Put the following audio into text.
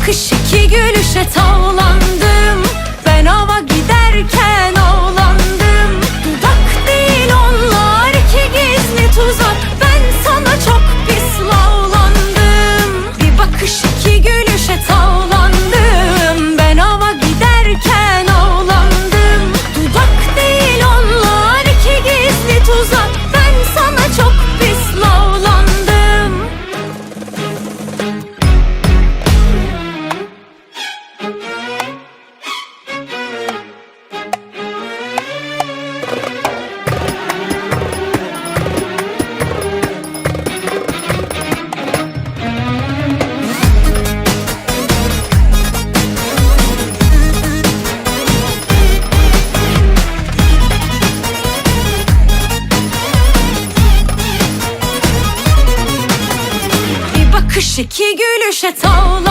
bakış iki gülüşe tavlandım Kış iki gülüşe tavlan